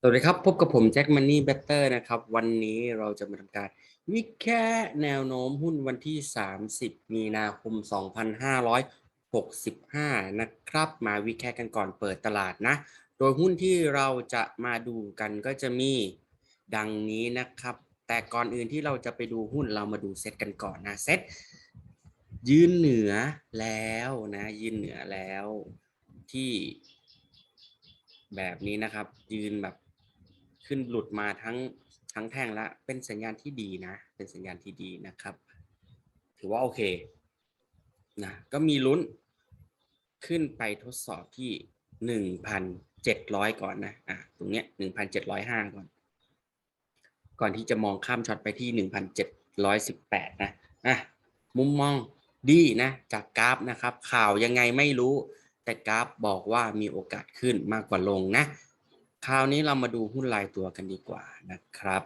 สวัสดีครับ พบกับผมแจ็คมันนี่เบตเตอร์นะครับ วันนี้เราจะมาทำการ วิเคราะห์แนวโน้มหุ้นวันที่ 30 มีนาคม 2565 นะครับ มาวิเคราะห์กันก่อนเปิดตลาดนะ โดยหุ้นที่เราจะมาดูกันก็จะมีดังนี้นะครับ แต่ก่อนอื่นที่เราจะไปดูหุ้นเรามาดูเซตกันก่อนนะเซตยืนเหนือแล้วนะ ยืนเหนือแล้วที่แบบนี้นะครับ ยืนแบบ ขึ้นหลุดมาทั้งทั้งแท่งแล้วเป็นสัญญาณที่ดีนะ เป็นสัญญาณที่ดีนะครับ ถือว่าโอเคนะก็มีลุ้นขึ้นไปทดสอบที่หนึ่งพันเจ็ดร้อยก่อนนะอะตรงเนี้ยหนึ่งพันเจ็ดร้อยห้าก่อน ก่อนที่จะมองข้ามช็อตไปที่หนึ่งพันเจ็ดร้อยสิบแปดนะอะมุมมองดีนะจากกราฟนะครับ ข่าวยังไงไม่รู้ แต่กราฟบอกว่ามีโอกาสขึ้นมากกว่าลงนะ คราวนี้เรามาดูหุ้นรายตัวกันดีกว่านะครับ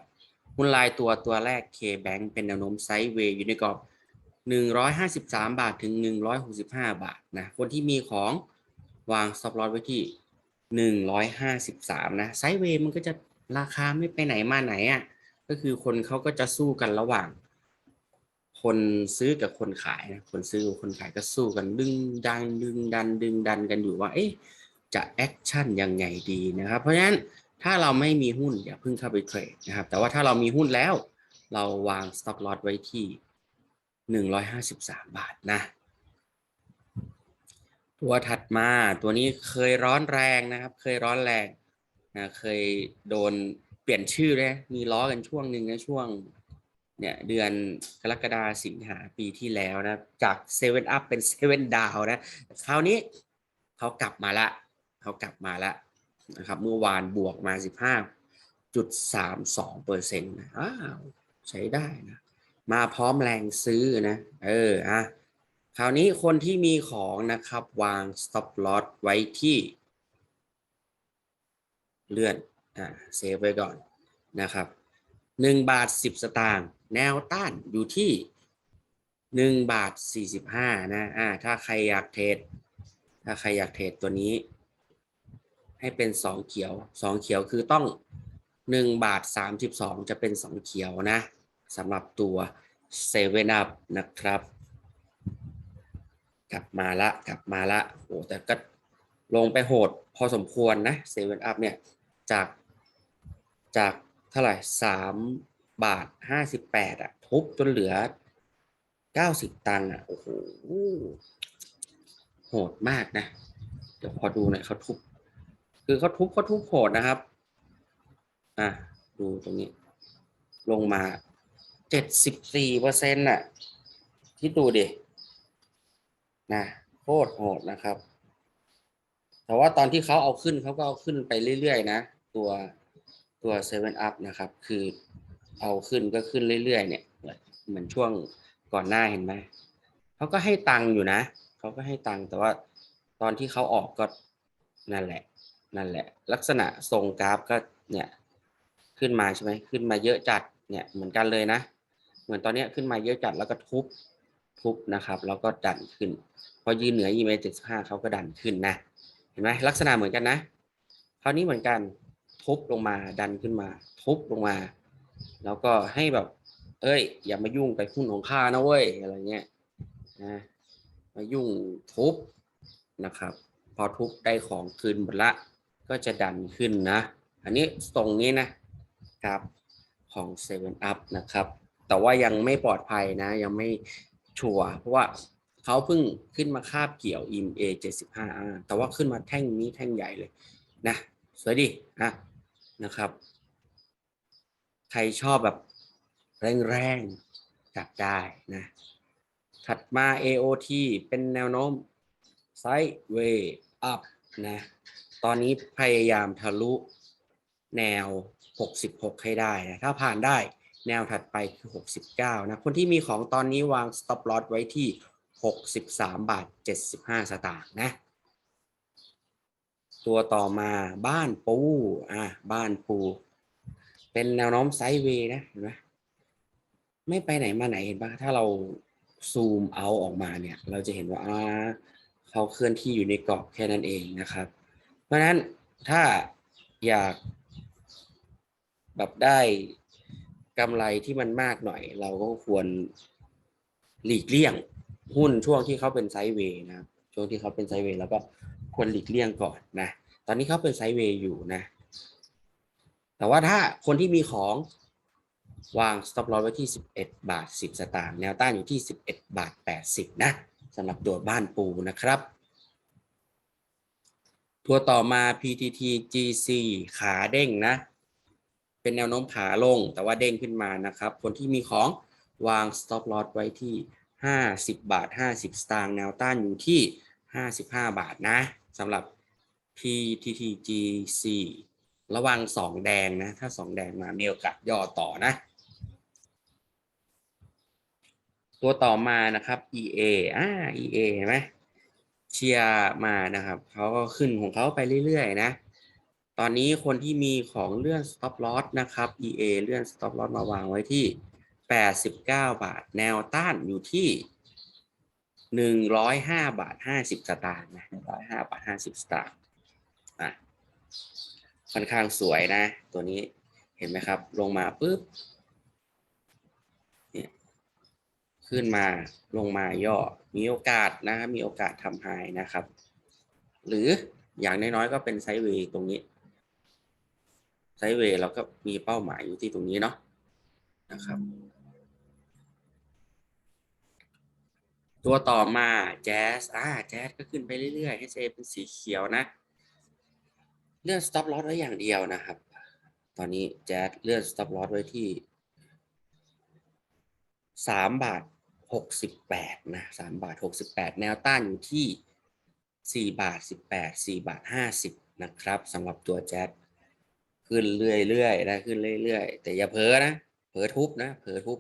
หุ้นรายตัวตัวแรก K-Bank เป็นแนวโน้มไซด์เวย์อยู่ในกรอบ153 บาทถึง 165 บาทนะคนที่มีของวาง stop loss ไว้ที่ 153 นะไซด์เวย์มันก็จะราคาไม่ไปไหนมาไหนอะก็คือคนเขาก็จะสู้กันระหว่าง คนซื้อกับคนขายนะคนซื้อกับคนขายก็สู้กันดึงดันดึงดันดึงดันกันอยู่ว่า เอ๊ะ จะแอคชั่นยังไงดีนะครับ เพราะฉะนั้นถ้าเราไม่มีหุ้นอย่าเพิ่งเข้าไปเทรดนะครับ แต่ว่าถ้าเรามีหุ้นแล้ว เราวาง stop loss ไว้ที่ 153 บาทนะ ตัวถัดมาตัวนี้เคยร้อนแรงนะครับ เคยร้อนแรงนะเคยโดนเปลี่ยนชื่อเลยมีล้อกันช่วงหนึ่งนะช่วงเนี่ยเดือนกรกฎาสิงหาปีที่แล้วนะ จากเซเว่นอัพเป็นเซเว่นดาวนะ คราวนี้เขากลับมาละ เขากลับมาและนะครับ เมื่อวานบวกมา 15.32เปอร์เซ็นต์นะอ้าวใช้ได้นะ มาพร้อมแรงซื้อนะ เอออะคราวนี้คนที่มีของนะครับวาง stop loss ไว้ที่ เลื่อนอ่าเซฟไว้ก่อนนะครับหนึ่งบาทสิบสตางค์แนวต้านอยู่ที่หนึ่งบาทสี่สิบห้านะอ่าถ้าใครอยากเทรดถ้าใครอยากเทรดตัวนี้ ให้เป็นสองเขียวสองเขียวคือต้องหนึ่งบาทสามสิบสองจะเป็นสองเขียวนะสำหรับตัวเซเว่นอัพนะครับ กลับมาละกลับมาละโอ้แต่ก็ลงไปโหดพอสมควรนะเซเว่นอัพเนี่ยจากจากเท่าไหร่สามบาทห้าสิบแปดอะทุบจนเหลือเก้าสิบตังค์อะโอ้โหโหดมากนะ เดี๋ยวพอดูหน่อยเขาทุบ คือเขาทุบเขาทุบโหดนะครับ อะ ดูตรงนี้ ลงมาเจ็ดสิบสี่เปอร์เซ็นต์น่ะคิดดูดินะโคตรโหดนะครับ แต่ว่าตอนที่เขาเอาขึ้นเขาก็เอาขึ้นไปเรื่อยๆนะ ตัวตัวเซเว่นอัพนะครับ คือเอาขึ้นก็ขึ้นเรื่อยๆ เนี่ยเหมือนช่วงก่อนหน้าเห็นไหมเขาก็ให้ตังค์อยู่นะเขาก็ให้ตังค์แต่ว่าตอนที่เขาออกก็นั่นแหละ นั่นแหละ ลักษณะทรงกราฟก็เนี่ยขึ้นมาใช่ไหมขึ้นมาเยอะจัดเนี่ยเหมือนกันเลยนะ เหมือนตอนนี้ขึ้นมาเยอะจัดแล้วก็ทุบทุบนะครับ แล้วก็ดันขึ้น พอยืนเหนือ EMA 75เขาก็ดันขึ้นนะ เห็นไหมลักษณะเหมือนกันนะ คราวนี้เหมือนกันทุบลงมาดันขึ้นมา ทุบลงมา แล้วก็ให้แบบ เอ้ย อย่ามายุ่งกับหุ้นของข้านะเว้ยอะไรเงี้ยนะมายุ่งทุบนะครับ พอทุบได้ของคืนหมดละ ก็จะดันขึ้นนะ อันนี้ตรงนี้นะครับของ7 Up นะครับ แต่ว่ายังไม่ปลอดภัยนะ ยังไม่ชัวร์เพราะว่าเขาเพิ่งขึ้นมาคาบเกี่ยว EMA 75แต่ว่าขึ้นมาแท่งนี้แท่งใหญ่เลยนะสวยดีนะนะครับ ใครชอบแบบแรงๆจับได้นะ ถัดมา AOT เป็นแนวโน้ม Sideway Up นะ ตอนนี้พยายามทะลุแนว 66 ให้ได้นะถ้าผ่านได้แนวถัดไปคือ 69 นะ คนที่มีของตอนนี้วาง stop loss ไว้ที่ 63 บาท 75 สตางค์นะ ตัวต่อมาบ้านปูอะบ้านปู เป็นแนวโน้มไซด์เวย์นะเห็นไหมไม่ไปไหนมาไหนเห็นปะถ้าเราซูมเอาออกมาเนี่ย เราจะเห็นว่าอ่าเขาเคลื่อนที่อยู่ในกรอบแค่นั้นเองนะครับ เพราะฉะนั้นถ้าอยากแบบได้กำไรที่มันมากหน่อย เราก็ควรหลีกเลี่ยงหุ้นช่วงที่เขาเป็นไซด์เวย์นะครับช่วงที่เขาเป็นไซด์เวย์แล้วก็ควรหลีกเลี่ยงก่อนนะ ตอนนี้เขาเป็นไซด์เวย์อยู่นะ แต่ว่าถ้าคนที่มีของวาง stop loss ไว้ที่ 11 บาท 10 สตางค์แนวต้านอยู่ที่ 11 บาท 80 นะสำหรับตัวบ้านปูนะครับ ตัวต่อมา PTT GC ขาเด้งนะ เป็นแนวโน้มขาลงแต่ว่าเด้งขึ้นมานะครับ คนที่มีของวาง stop loss ไว้ที่ 50 บาท 50 สตางค์แนวต้านอยู่ที่ 55 บาทนะสำหรับ PTT GC ระวังสองแดงนะ ถ้าสองแดงมามีโอกาสย่อต่อนะ ตัวต่อมานะครับ EA อ่า EA เห็นไหม เชียร์มานะครับเขาก็ขึ้นของเขาไปเรื่อยๆนะ ตอนนี้คนที่มีของเลื่อน stop loss นะครับ EA เลื่อน stop loss มาวางไว้ที่ 89 บาท แนวต้านอยู่ที่ 105 บาท 50 สตางค์นะ105 บาท 50 สตางค์อะค่อนข้างสวยนะ ตัวนี้เห็นไหมครับ ลงมาปุ๊บเนี่ย ขึ้นมาลงมาย่อ มีโอกาสนะครับมีโอกาสทำไฮนะครับ หรืออย่างน้อยๆก็เป็นไซด์เวย์ตรงนี้ ไซด์เวย์เราก็มีเป้าหมายอยู่ที่ตรงนี้เนาะนะครับ ตัวต่อมาแจ๊สอ่าแจ๊สก็ขึ้นไปเรื่อยๆ HA เป็นสีเขียวนะเลื่อน stop loss ไว้อย่างเดียวนะครับ ตอนนี้แจ๊ดเลื่อน stop loss ไว้ที่สามบาท หกสิบแปดนะสามบาทหกสิบแปดแนวต้านอยู่ที่สี่บาทสิบแปดสี่บาทห้าสิบนะครับสำหรับตัวแจ๊ดขึ้นเรื่อยๆนะขึ้นเรื่อยๆ แต่อย่าเผลอนะเผลอทุบนะเผลอทุบ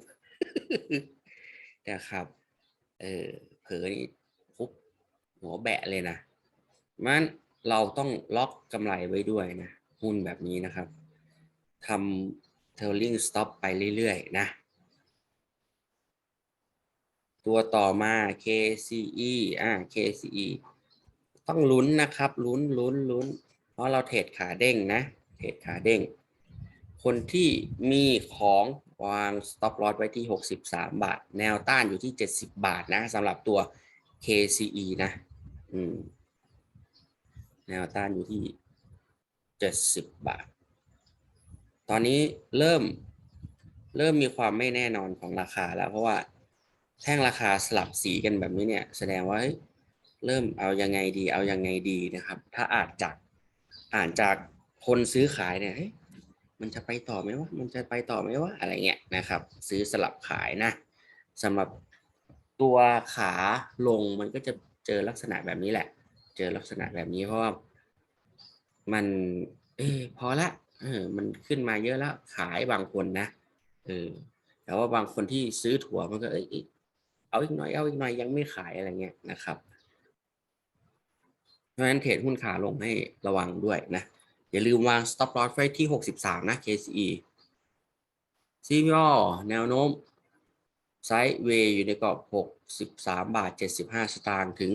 นะครับเออเผลอนี่ทุบหัวแบะเลยนะมันเราต้องล็อกกำไรไว้ด้วยนะหุ้นแบบนี้นะครับทำ trailing stop ไปเรื่อยๆ นะ ตัวต่อมา KCE อ่า KCE ต้องลุ้นนะครับลุ้นลุ้นลุ้น เพราะเราเทรดขาเด้งนะเทรดขาเด้ง คนที่มีของวาง stop loss ไว้ที่ 63 บาท แนวต้านอยู่ที่ 70 บาทนะสำหรับตัว KCE นะอืมแนวต้านอยู่ที่ 70 บาท ตอนนี้เริ่มเริ่มมีความไม่แน่นอนของราคาแล้วเพราะว่า แท่งราคาสลับสีกันแบบนี้เนี่ย แสดงว่าเฮ้ยเริ่มเอายังไงดี เอายังไงดีนะครับ ถ้าอ่านจากอ่านจากคนซื้อขายเนี่ยเฮ้ยมันจะไปต่อไหมวะมันจะไปต่อไหมวะอะไรเงี้ยนะครับ ซื้อสลับขายนะสำหรับตัวขาลงมันก็จะเจอลักษณะแบบนี้แหละ เจอลักษณะแบบนี้เพราะว่ามัน เออพอละเออมันขึ้นมาเยอะแล้วขายบางคนนะเออแต่ว่าบางคนที่ซื้อถั่วมันก็เอย เอาอีกหน่อยเอาอีกหน่อยยังไม่ขายอะไรเงี้ยนะครับ เพราะฉะนั้นเทรดหุ้นขาลงให้ระวังด้วยนะ อย่าลืมวาง stop loss ไว้ที่ 63 นะ KCE ซีพีอแนวโน้มไซด์เวย์อยู่ในกรอบ 63 บาท 75 สตางค์ถึง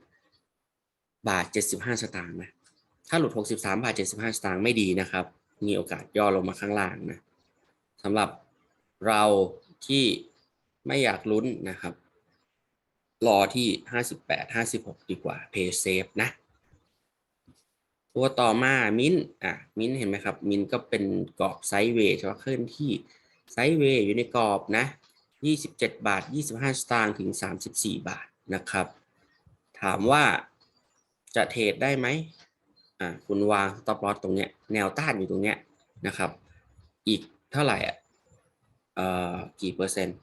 67 บาท 75 สตางค์นะ ถ้าหลุด 63 บาท 75 สตางค์ไม่ดีนะครับ มีโอกาสย่อลงมาข้างล่างนะสำหรับเราที่ ไม่อยากลุ้นนะครับ รอที่ 58 56 ดีกว่า Pay Safe นะ ตัวต่อมามินอะมินเห็นไหมครับ มินก็เป็นกรอบไซด์เวย์ใช่ไหมเคลื่อนที่ไซด์เวย์อยู่ในกรอบนะ 27 บาท 25 สตางค์ถึง 34 บาทนะครับ ถามว่าจะเทรดได้ไหมอ่าคุณวาง stop loss ตรงเนี้ยแนวต้านอยู่ตรงเนี้ยนะครับ อีกเท่าไหร่อะเอ่อกี่เปอร์เซ็นต์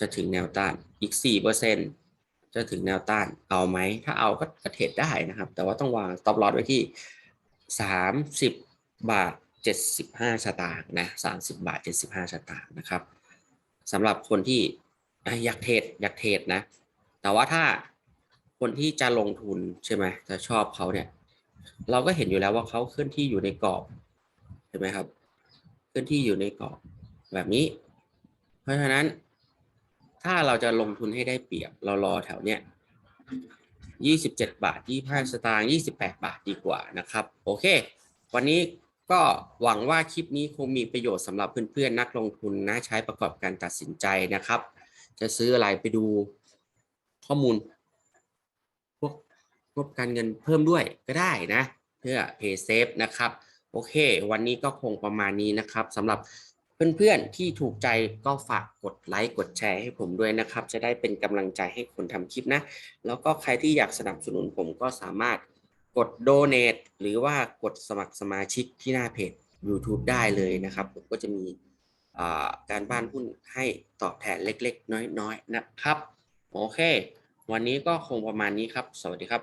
จะถึงแนวต้านอีก4เปอร์เซ็นต์จะถึงแนวต้านเอาไหม ถ้าเอาก็กระเทรดได้นะครับ แต่ว่าต้องวาง stop loss ไว้ที่ 30 บาท 75สตางค์นะ30 บาท 75สตางค์นะครับสำหรับคนที่อยากเทรดอยากเทรดนะ แต่ว่าถ้าคนที่จะลงทุนใช่ไหมจะชอบเขาเนี่ย เราก็เห็นอยู่แล้วว่าเขาเคลื่อนที่อยู่ในกรอบเห็นไหมครับ เคลื่อนที่อยู่ในกรอบแบบนี้ เพราะฉะนั้น ถ้าเราจะลงทุนให้ได้เปรียบ เรารอแถวเนี้ยยี่สิบเจ็ดบาทยี่ห้าสตางค์ยี่สิบแปดบาทดีกว่านะครับ โอเค วันนี้ก็หวังว่าคลิปนี้คงมีประโยชน์สำหรับเพื่อนๆ นักลงทุนนะใช้ประกอบการตัดสินใจนะครับ จะซื้ออะไรไปดูข้อมูล พวกงบการเงินเพิ่มด้วยก็ได้นะ เพื่อ Pay Safe นะครับ โอเค วันนี้ก็คงประมาณนี้นะครับสำหรับ เพื่อนๆที่ถูกใจก็ฝากกดไลค์กดแชร์ให้ผมด้วยนะครับ จะได้เป็นกำลังใจให้คนทำคลิปนะ แล้วก็ใครที่อยากสนับสนุนผมก็สามารถกด Donate หรือว่ากดสมัครสมาชิกที่หน้าเพจ YouTube ได้เลยนะครับ ผมก็จะมีการบ้านหุ้นให้ตอบแทนเล็ก ๆ น้อย ๆ นะครับ โอเค วันนี้ก็คงประมาณนี้ครับ สวัสดีครับ